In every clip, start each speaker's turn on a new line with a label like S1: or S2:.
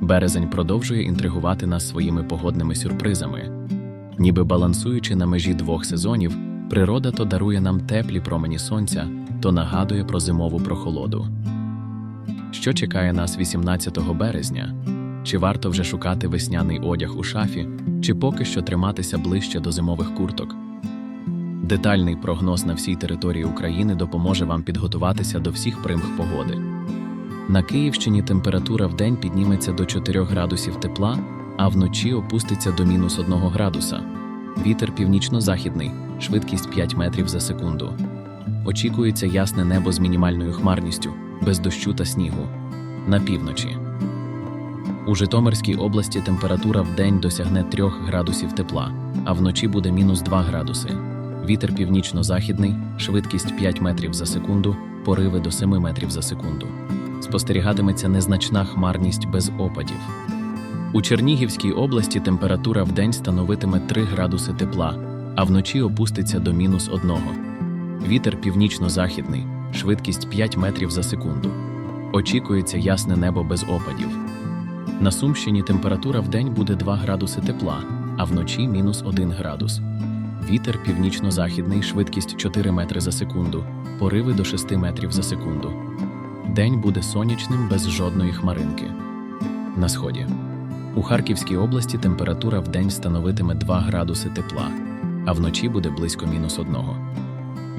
S1: Березень продовжує інтригувати нас своїми погодними сюрпризами. Ніби балансуючи на межі двох сезонів, природа то дарує нам теплі промені сонця, то нагадує про зимову прохолоду. Що чекає нас 18 березня? Чи варто вже шукати весняний одяг у шафі, чи поки що триматися ближче до зимових курток? Детальний прогноз на всій території України допоможе вам підготуватися до всіх примх погоди. На Київщині температура в день підніметься до 4 градусів тепла, а вночі опуститься до мінус 1 градуса. Вітер північно-західний, швидкість 5 метрів за секунду. Очікується ясне небо з мінімальною хмарністю, без дощу та снігу. На півночі. У Житомирській області температура в день досягне 3 градусів тепла, а вночі буде мінус 2 градуси. Вітер північно-західний, швидкість 5 метрів за секунду, пориви до 7 метрів за секунду. Спостерігатиметься незначна хмарність без опадів. У Чернігівській області температура в день становитиме 3 градуси тепла, а вночі опуститься до мінус 1. Вітер північно-західний, швидкість 5 метрів за секунду. Очікується ясне небо без опадів. На Сумщині температура в день буде 2 градуси тепла, а вночі мінус 1 градус. Вітер північно-західний, швидкість 4 метри за секунду, пориви до 6 метрів за секунду. День буде сонячним без жодної хмаринки. На сході. У Харківській області температура в день становитиме 2 градуси тепла, а вночі буде близько мінус 1.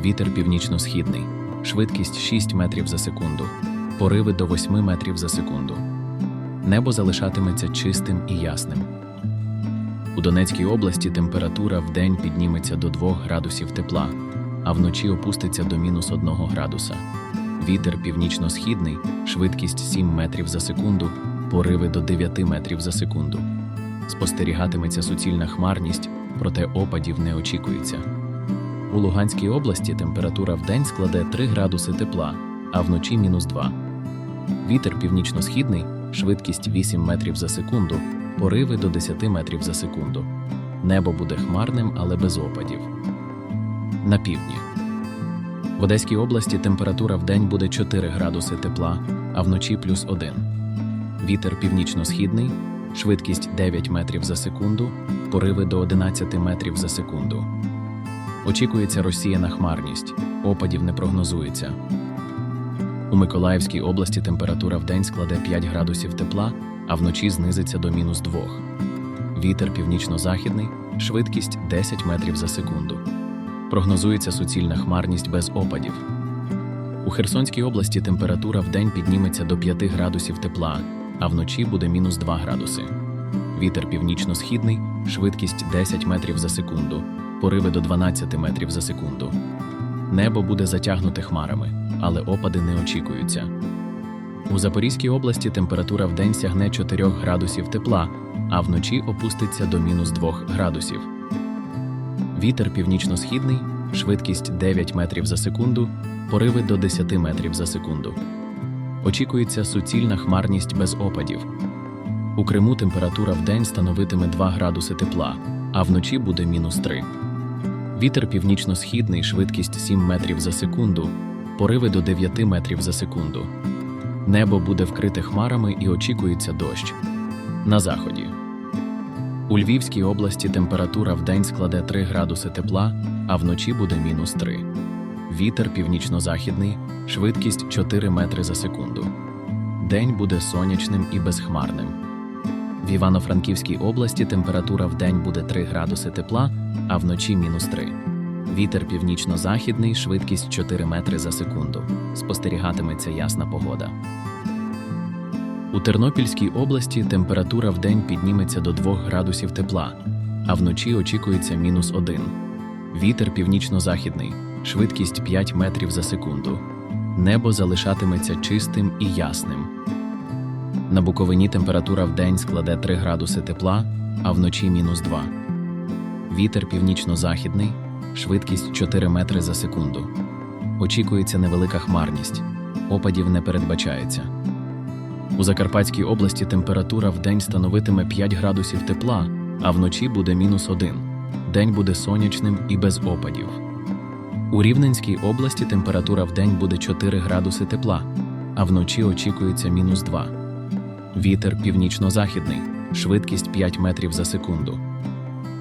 S1: Вітер північно-східний, швидкість 6 метрів за секунду, пориви до 8 метрів за секунду. Небо залишатиметься чистим і ясним. У Донецькій області температура в день підніметься до 2 градусів тепла, а вночі опуститься до мінус 1 градуса. Вітер північно-східний, швидкість 7 метрів за секунду, пориви до 9 метрів за секунду. Спостерігатиметься суцільна хмарність, проте опадів не очікується. У Луганській області температура в день складе 3 градуси тепла, а вночі мінус 2. Вітер північно-східний, швидкість 8 метрів за секунду, пориви до 10 метрів за секунду. Небо буде хмарним, але без опадів. На півдні. В Одеській області температура в день буде 4 градуси тепла, а вночі плюс 1. Вітер північно-східний, швидкість 9 метрів за секунду, пориви до 11 метрів за секунду. Очікується розсіяна хмарність, опадів не прогнозується. У Миколаївській області температура в день складе 5 градусів тепла, а вночі знизиться до мінус 2. Вітер північно-західний, швидкість 10 метрів за секунду. Прогнозується суцільна хмарність без опадів. У Херсонській області температура в день підніметься до 5 градусів тепла, а вночі буде мінус 2 градуси. Вітер північно-східний, швидкість 10 метрів за секунду, пориви до 12 метрів за секунду. Небо буде затягнуте хмарами, але опади не очікуються. У Запорізькій області температура в день сягне 4 градусів тепла, а вночі опуститься до мінус 2 градусів. Вітер північно-східний, швидкість 9 метрів за секунду, пориви до 10 метрів за секунду. Очікується суцільна хмарність без опадів. У Криму температура в день становитиме 2 градуси тепла, а вночі буде мінус 3. Вітер північно-східний, швидкість 7 метрів за секунду, пориви до 9 метрів за секунду. Небо буде вкрите хмарами і очікується дощ. На заході. У Львівській області температура в день складе 3 градуси тепла, а вночі буде мінус 3. Вітер північно-західний, швидкість 4 метри за секунду. День буде сонячним і безхмарним. В Івано-Франківській області температура в день буде 3 градуси тепла, а вночі мінус 3. Вітер північно-західний, швидкість 4 метри за секунду. Спостерігатиметься ясна погода. У Тернопільській області температура в день підніметься до 2 градусів тепла, а вночі очікується мінус 1. Вітер північно-західний, швидкість 5 метрів за секунду. Небо залишатиметься чистим і ясним. На Буковині температура в день складе 3 градуси тепла, а вночі мінус 2. Вітер північно-західний, швидкість 4 метри за секунду. Очікується невелика хмарність, опадів не передбачається. У Закарпатській області температура в день становитиме 5 градусів тепла, а вночі буде мінус 1. День буде сонячним і без опадів. У Рівненській області температура в день буде 4 градуси тепла, а вночі очікується мінус 2. Вітер північно-західний, швидкість 5 метрів за секунду.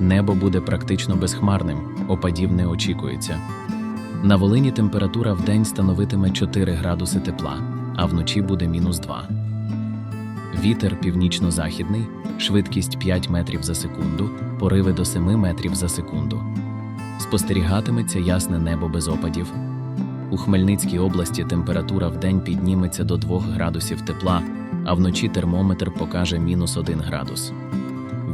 S1: Небо буде практично безхмарним, опадів не очікується. На Волині температура в день становитиме 4 градуси тепла, а вночі буде мінус 2. Вітер північно-західний, швидкість 5 метрів за секунду, пориви до 7 метрів за секунду. Спостерігатиметься ясне небо без опадів. У Хмельницькій області температура в день підніметься до 2 градусів тепла, а вночі термометр покаже мінус 1 градус.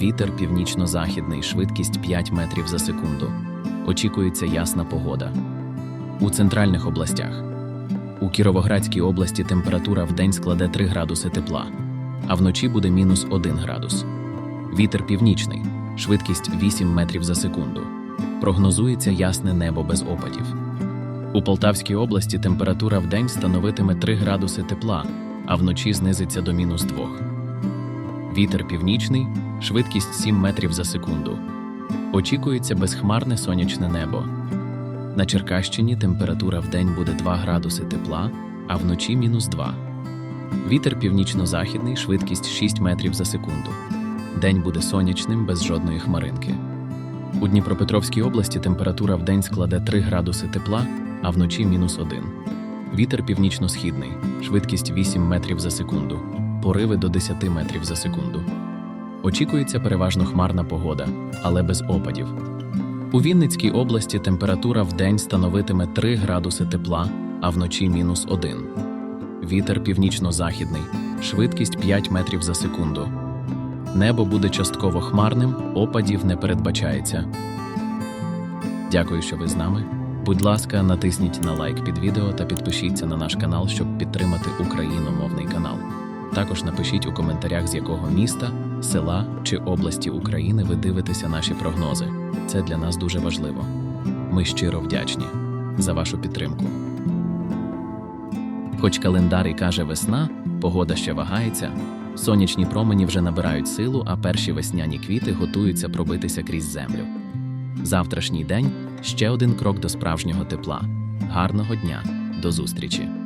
S1: Вітер північно-західний, швидкість 5 метрів за секунду. Очікується ясна погода. У центральних областях. У Кіровоградській області температура в день складе 3 градуси тепла, а вночі буде мінус 1 градус. Вітер північний, швидкість 8 метрів за секунду. Прогнозується ясне небо без опадів. У Полтавській області температура в день становитиме 3 градуси тепла, а вночі знизиться до мінус 2. Вітер північний, швидкість 7 метрів за секунду. Очікується безхмарне сонячне небо. На Черкащині температура в день буде 2 градуси тепла, а вночі мінус 2. Вітер північно-західний, швидкість 6 метрів за секунду. День буде сонячним без жодної хмаринки. У Дніпропетровській області температура в день складе 3 градуси тепла, а вночі мінус 1. Вітер північно-східний, швидкість 8 метрів за секунду, пориви до 10 метрів за секунду. Очікується переважно хмарна погода, але без опадів. У Вінницькій області температура в день становитиме 3 градуси тепла, а вночі мінус 1. Вітер північно-західний, швидкість 5 метрів за секунду. Небо буде частково хмарним, опадів не передбачається. Дякую, що ви з нами. Будь ласка, натисніть на лайк під відео та підпишіться на наш канал, щоб підтримати україномовний канал. Також напишіть у коментарях, з якого міста, села чи області України ви дивитеся наші прогнози. Це для нас дуже важливо. Ми щиро вдячні за вашу підтримку. Хоч календар і каже весна, погода ще вагається, сонячні промені вже набирають силу, а перші весняні квіти готуються пробитися крізь землю. Завтрашній день ще один крок до справжнього тепла. Гарного дня, до зустрічі!